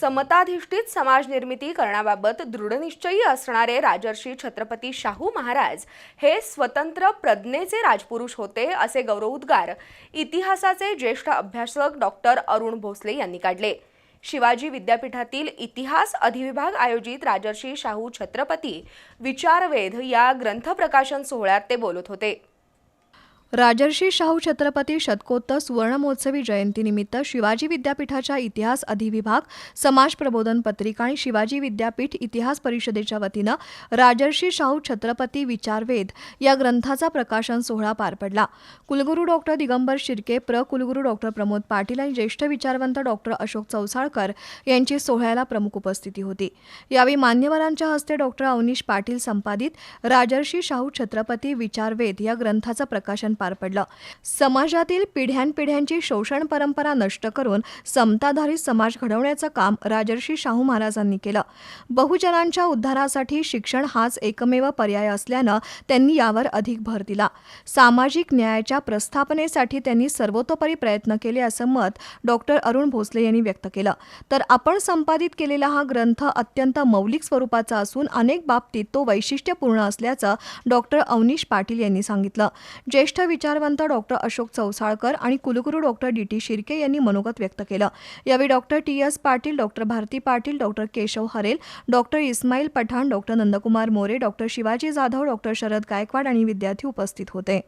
समताधिष्ठित समाज निर्मिती करण्याबाबत दृढनिश्चयी असणारे राजर्षी छत्रपती शाहू महाराज हे स्वतंत्र प्रज्ञेचे राजपुरुष होते असे गौरवोद्गार इतिहासाचे ज्येष्ठ अभ्यासक डॉक्टर अरुण भोसले यांनी काढले. शिवाजी विद्यापीठातील इतिहास अधिविभाग आयोजित राजर्षी शाहू छत्रपती विचारवेध या ग्रंथ प्रकाशन सोहळ्यात ते बोलत होते. राजर्षी शाहू छत्रपती शतकोत्तर सुवर्णमहोत्सवी जयंतीनिमित्त शिवाजी विद्यापीठाच्या इतिहास अधिविभाग समाज प्रबोधन पत्रिका आणि शिवाजी विद्यापीठ इतिहास परिषदेच्या वतीनं राजर्षी शाहू छत्रपती विचारवेध या ग्रंथाचा प्रकाशन सोहळा पार पडला. कुलगुरू डॉक्टर दिगंबर शिर्के प्र. कुलगुरू डॉक्टर प्रमोद पाटील आणि ज्येष्ठ विचारवंत डॉक्टर अशोक चौसाळकर यांची सोहळ्याला प्रमुख उपस्थिती होती. यावेळी मान्यवरांच्या हस्ते डॉक्टर अवनीश पाटील संपादित राजर्षी शाहू छत्रपती विचारवेध या ग्रंथाचं प्रकाशन पार पडलं. समाजातील पिढ्यानपिढ्यांची शोषण परंपरा नष्ट करून समताधारी समाज घडवण्याचं काम राजर्षी शाहू महाराजांनी केलं. बहुजनांच्या उद्धारासाठी शिक्षण हाच एकमेव पर्याय असल्यानं त्यांनी यावर अधिक भर दिला. सामाजिक न्यायाच्या प्रस्थापनेसाठी त्यांनी सर्वतोपरी प्रयत्न केले असं मत डॉक्टर अरुण भोसले यांनी व्यक्त केलं. तर आपण संपादित केलेला हा ग्रंथ अत्यंत मौलिक स्वरूपाचा असून अनेक बाबतीत तो वैशिष्ट्यपूर्ण असल्याचं डॉक्टर अवनीश पाटील यांनी सांगितलं. ज्येष्ठ विचारवंत डॉक्टर अशोक चौसाळकर आणि कुलगुरू डॉक्टर डी. टी. शिर्के यांनी मनोगत व्यक्त केलं. यावेळी doctor T. S. Patil doctor Bharti Patil doctor Keshav Harel doctor Ismail Pathan doctor Nandkumar More doctor Shivaji Jadhav doctor Sharad Gaikwad आणि विद्यार्थी उपस्थित होते.